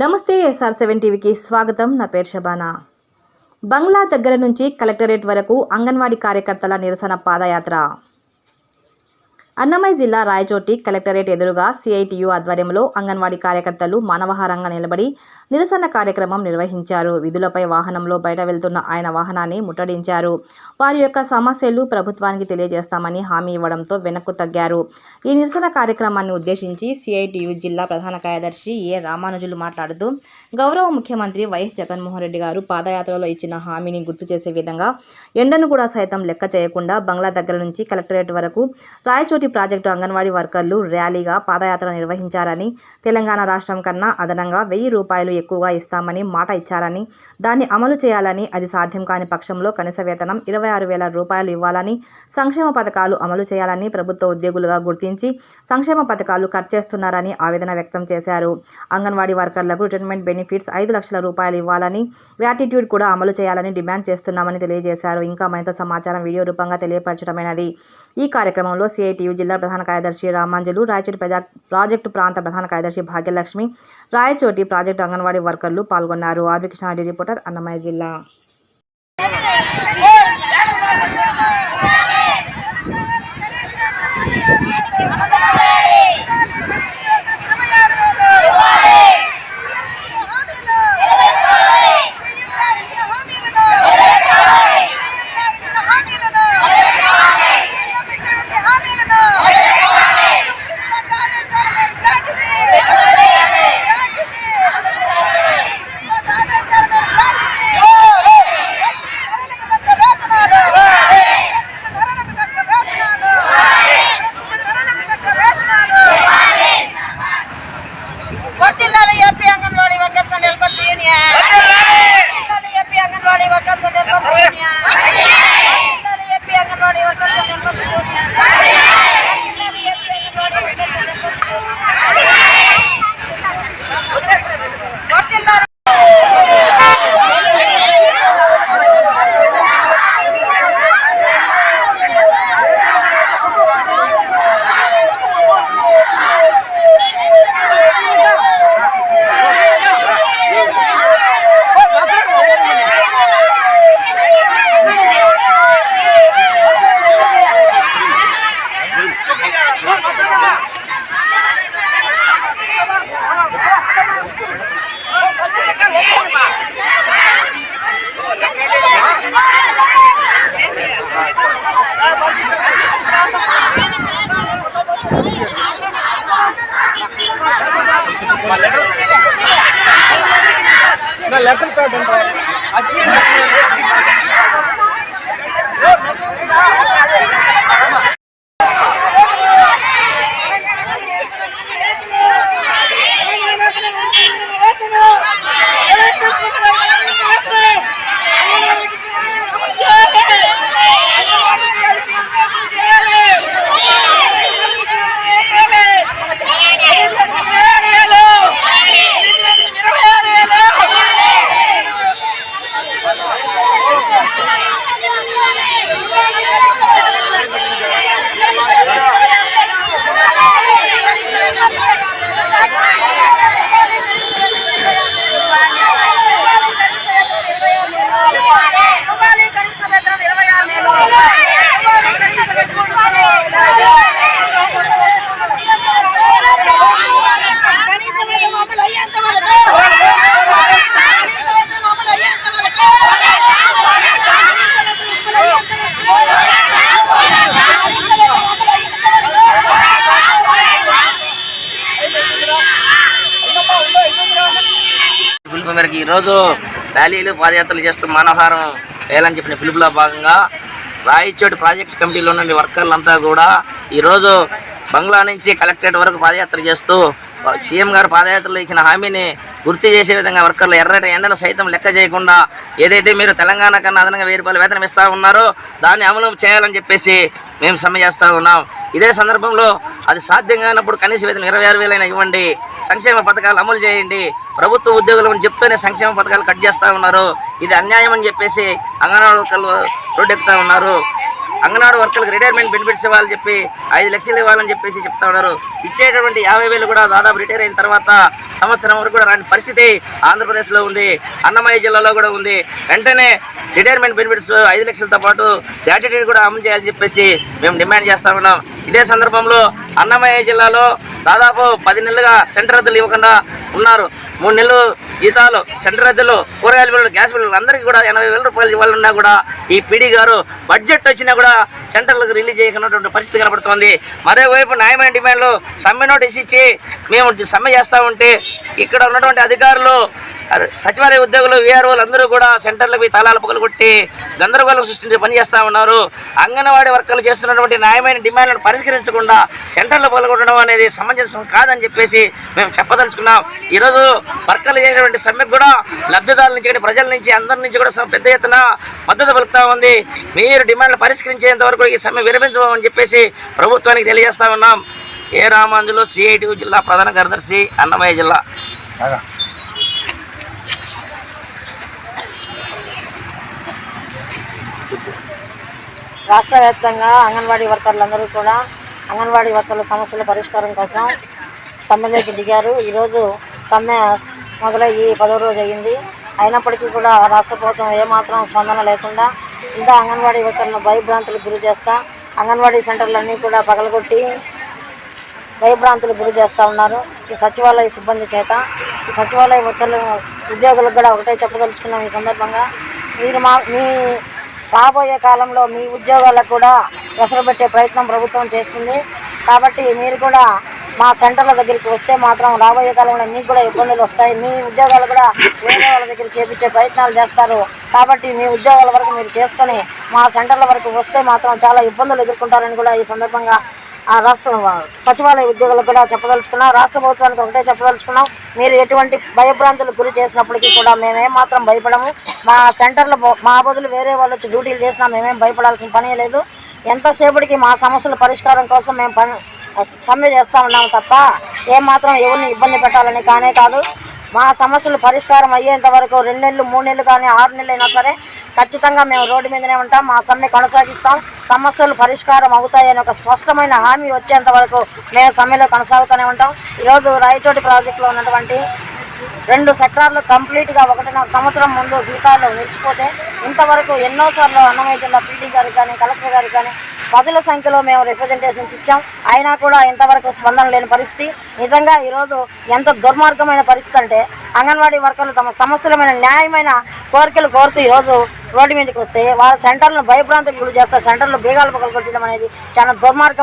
నమస్తే SR seven టీవీకి స్వాగతం. నా పేరు షబానా బంగ్లా దగ్గర నుంచి కలెక్టరేట్ వరకు అంగన్వాడీ కార్యకర్తల నిరసన పాదయాత్ర. అన్నమయ్య జిల్లా రాయచోటి కలెక్టరేట్ ఎదురుగా సిఐటియు ఆధ్వర్యంలో అంగన్వాడీ కార్యకర్తలు మానవహారంగా నిలబడి నిరసన కార్యక్రమం నిర్వహించారు. విధులపై వాహనంలో బయట వెళ్తున్న ఆయన వాహనాన్ని ముట్టడించారు. వారి యొక్క సమస్యలు ప్రభుత్వానికి తెలియజేస్తామని హామీ ఇవ్వడంతో వెనక్కు తగ్గారు. ఈ నిరసన కార్యక్రమాన్ని ఉద్దేశించి సిఐటియు జిల్లా ప్రధాన కార్యదర్శి ఏ రామానుజులు మాట్లాడుతూ గౌరవ ముఖ్యమంత్రి వైఎస్ జగన్మోహన్ రెడ్డి గారు పాదయాత్రలో ఇచ్చిన హామీని గుర్తు చేసే విధంగా ఎండను కూడా సైతం లెక్క చేయకుండా బంగ్లా దగ్గర నుంచి కలెక్టరేట్ వరకు రాయచోటి ప్రాజెక్టు అంగన్వాడీ వర్కర్లు ర్యాలీగా పాదయాత్ర నిర్వహించారని తెలంగాణ రాష్ట్రం కన్నా అదనంగా వెయ్యి రూపాయలు ఎక్కువగా ఇస్తామని మాట ఇచ్చారని దాన్ని అమలు చేయాలని అది సాధ్యం కాని పక్షంలో కనీస వేతనం ఇరవై ఆరు వేల రూపాయలు ఇవ్వాలని సంక్షేమ పథకాలు అమలు చేయాలని ప్రభుత్వ ఉద్యోగులుగా గుర్తించి సంక్షేమ పథకాలు కట్ చేస్తున్నారని ఆవేదన వ్యక్తం చేశారు. అంగన్వాడీ వర్కర్లకు రిటైర్మెంట్ బెనిఫిట్స్ ఐదు లక్షల రూపాయలు ఇవ్వాలని గ్రాటిట్యూడ్ కూడా అమలు చేయాలని డిమాండ్ చేస్తున్నామని తెలియజేశారు. ఇంకా మరింత సమాచారం వీడియో రూపంగా తెలియపరచడమైనది. ఈ కార్యక్రమంలో సిఐటియు జిల్లా ప్రధాన కార్యదర్శి రామాంజలు రాయచోటి ప్రజా ప్రాజెక్టు ప్రాంత ప్రధాన కార్యదర్శి భాగ్యలక్ష్మి రాయచోటి ప్రాజెక్టు అంగన్వాడీ వర్కర్లు పాల్గొన్నారు. ఆర్బి కృష్ణారెడ్డి రిపోర్టర్ అన్నమయ్య జిల్లా. லெட்டர் பேட் பண்றாங்க మేరకు ఈరోజు ర్యాలీలు పాదయాత్రలు చేస్తూ మానవహారం వేయాలని చెప్పిన పిలుపులో భాగంగా రాయచోటి ప్రాజెక్ట్ కమిటీలో ఉన్న వర్కర్లంతా కూడా ఈరోజు బంగ్లా నుంచి కలెక్టరేట్ వరకు పాదయాత్ర చేస్తూ సీఎం గారు పాదయాత్రలో ఇచ్చిన హామీని గుర్తు చేసే విధంగా వర్కర్లు ఎర్రటి ఎండను సైతం లెక్క చేయకుండా ఏదైతే మీరు తెలంగాణ కన్నా అదనంగా వెయ్యి రూపాయలు వేతనం ఇస్తూ ఉన్నారో దాన్ని అమలు చేయాలని చెప్పేసి మేము సమ్మె చేస్తూ ఉన్నాం. ఇదే సందర్భంలో అది సాధ్యం కానప్పుడు కనీస వేతనం ఇరవై ఆరు వేలైనా ఇవ్వండి సంక్షేమ పథకాలు అమలు చేయండి ప్రభుత్వ ఉద్యోగులు అని చెప్తూనే సంక్షేమ పథకాలు కట్ చేస్తూ ఉన్నారు. ఇది అన్యాయం అని చెప్పేసి అంగన్వాడీ వర్కర్లు రోడ్డెక్కుతూ ఉన్నారు. అంగన్వాడీ వర్కర్లకు రిటైర్మెంట్ బెనిఫిట్స్ ఇవ్వాలని చెప్పి ఐదు లక్షలు ఇవ్వాలని చెప్పేసి చెప్తా ఉన్నారు. ఇచ్చేటటువంటి యాభై వేలు కూడా దాదాపు రిటైర్ అయిన తర్వాత సంవత్సరం వరకు కూడా రాని పరిస్థితి ఆంధ్రప్రదేశ్లో ఉంది. అన్నమయ్య జిల్లాలో కూడా ఉంది. వెంటనే రిటైర్మెంట్ బెనిఫిట్స్ ఐదు లక్షలతో పాటు గ్రాట్యుటీ కూడా అమలు చేయాలని చెప్పేసి మేము డిమాండ్ చేస్తా ఉన్నాం. ఇదే సందర్భంలో అన్నమయ్య జిల్లాలో దాదాపు పది నెలలుగా సెంటర్ రద్దులు ఇవ్వకుండా ఉన్నారు. మూడు నెలలు జీతాలు సెంటర్ రద్దులు కూరగాయల బిల్లులు గ్యాస్ బిల్లులు అందరికీ కూడా ఎనభై వేల రూపాయలు ఇవ్వాలన్నా కూడా ఈ పీడీ గారు బడ్జెట్ వచ్చినా కూడా సెంటర్లకు రిలీజ్ చేయకున్నటువంటి పరిస్థితి కనబడుతోంది. మరోవైపు న్యాయమైన డిమాండ్లు సమ్మె నోటీస్ ఇచ్చి మేము సమ్మె చేస్తూ ఉంటే ఇక్కడ ఉన్నటువంటి అధికారులు సచివాలయ ఉద్యోగులు వీఆర్ఓలు అందరూ కూడా సెంటర్లకు పోయి తాళాలు పగలు కొట్టి గందరగోళం సృష్టించి పనిచేస్తూ ఉన్నారు. అంగన్వాడీ వర్కర్లు చేస్తున్నటువంటి న్యాయమైన డిమాండ్లను పరిష్కరించకుండా సెంటర్లు పాల్గొనడం అనేది సమంజసం కాదని చెప్పేసి మేము చెప్పదలుచుకున్నాం. ఈరోజు వర్కర్లు చేసినటువంటి సమ్మెకు కూడా లబ్ధిదారుల నుంచి కానీ ప్రజల నుంచి అందరి నుంచి కూడా పెద్ద ఎత్తున మద్దతు పలుకుతూ ఉంది. మీరు డిమాండ్లు పరిష్కరించేంత వరకు ఈ సమ్మె విరమించమని చెప్పేసి ప్రభుత్వానికి తెలియజేస్తా ఉన్నాం. ఏ రామాంజులో సిఐటి జిల్లా ప్రధాన కార్యదర్శి అన్నమయ్య జిల్లా. రాష్ట్ర వ్యాప్తంగా అంగన్వాడీ వర్కర్లందరూ కూడా అంగన్వాడీ వర్కర్ల సమస్యల పరిష్కారం కోసం సమ్మెలోకి దిగారు. ఈరోజు సమ్మె మొదలయ్యి పదో రోజు అయ్యింది అయినప్పటికీ కూడా రాష్ట్ర ప్రభుత్వం ఏమాత్రం స్పందన లేకుండా ఇంకా అంగన్వాడీ వర్కర్లను భయభ్రాంతులకు గురి చేస్తా అంగన్వాడీ సెంటర్లన్నీ కూడా పగలగొట్టి భయభ్రాంతులకు గురి చేస్తూ ఉన్నారు. ఈ సచివాలయ సిబ్బంది చేత ఈ సచివాలయ వర్కర్లు ఉద్యోగులకు కూడా ఒకటే చెప్పదలుచుకున్నాం ఈ సందర్భంగా. మీరు మా మీ రాబోయే కాలంలో మీ ఉద్యోగాలకు కూడా ఎసరబెట్టే ప్రయత్నం ప్రభుత్వం చేస్తుంది. కాబట్టి మీరు కూడా మా సెంటర్ల దగ్గరికి వస్తే మాత్రం రాబోయే కాలంలో మీకు కూడా ఇబ్బందులు వస్తాయి. మీ ఉద్యోగాలు కూడా వేరే వాళ్ళ దగ్గర చేపించే ప్రయత్నాలు చేస్తారు. కాబట్టి మీ ఉద్యోగాల వరకు మీరు చేసుకొని మా సెంటర్ల వరకు వస్తే మాత్రం చాలా ఇబ్బందులు ఎదుర్కొంటారని కూడా ఈ సందర్భంగా ఆ రాష్ట్ర సచివాలయ ఉద్యోగులకు కూడా చెప్పదలుచుకున్నాం. రాష్ట్ర ప్రభుత్వానికి ఒకటే చెప్పదలుచుకున్నాం. మీరు ఎటువంటి భయభ్రాంతులకు గురి చేసినప్పటికీ కూడా మేమేం మాత్రం భయపడము. మా సెంటర్లో మా బదులు వేరే వాళ్ళు వచ్చి డ్యూటీలు చేసినా మేమేం భయపడాల్సిన పనే లేదు. ఎంతసేపటికి మా సమస్యల పరిష్కారం కోసం మేము పని సమ్మె చేస్తూ ఉన్నాము తప్ప ఏమాత్రం ఎవరిని ఇబ్బంది పెట్టాలని కానే కాదు. మా సమస్యలు పరిష్కారం అయ్యేంత వరకు రెండు నెలలు మూడు నెలలు కానీ ఆరు నెలలు అయినా సరే ఖచ్చితంగా మేము రోడ్డు మీదనే ఉంటాం. మా సమ్మె కొనసాగిస్తాం. సమస్యలు పరిష్కారం అవుతాయని ఒక స్పష్టమైన హామీ వచ్చేంత వరకు మేము సమ్మెలో కొనసాగుతూనే ఉంటాం. ఈరోజు రాయచోటి ప్రాజెక్టులో ఉన్నటువంటి రెండు సెక్టార్లు కంప్లీట్గా ఒకటిన్నర సంవత్సరం ముందు గీతాలు నిలిచిపోతే ఇంతవరకు ఎన్నోసార్లు అన్నమయ్య జిల్లా పీడీ గారికి కానీ కలెక్టర్ గారికి కానీ పదుల సంఖ్యలో మేము రిప్రజెంటేషన్స్ ఇచ్చాం. అయినా కూడా ఇంతవరకు స్పందన లేని పరిస్థితి. నిజంగా ఈరోజు ఎంత దుర్మార్గమైన పరిస్థితి అంటే అంగన్వాడీ వర్కర్లు తమ సమస్యలమైన న్యాయమైన కోరికలు కోరుతూ ఈరోజు రోడ్డు మీదకి వస్తే వాళ్ళ సెంటర్లను భయభ్రాంతులకు గురి చేస్తారు సెంటర్లు బీగాలు పగలు కొట్టడం అనేది చాలా దుర్మార్గం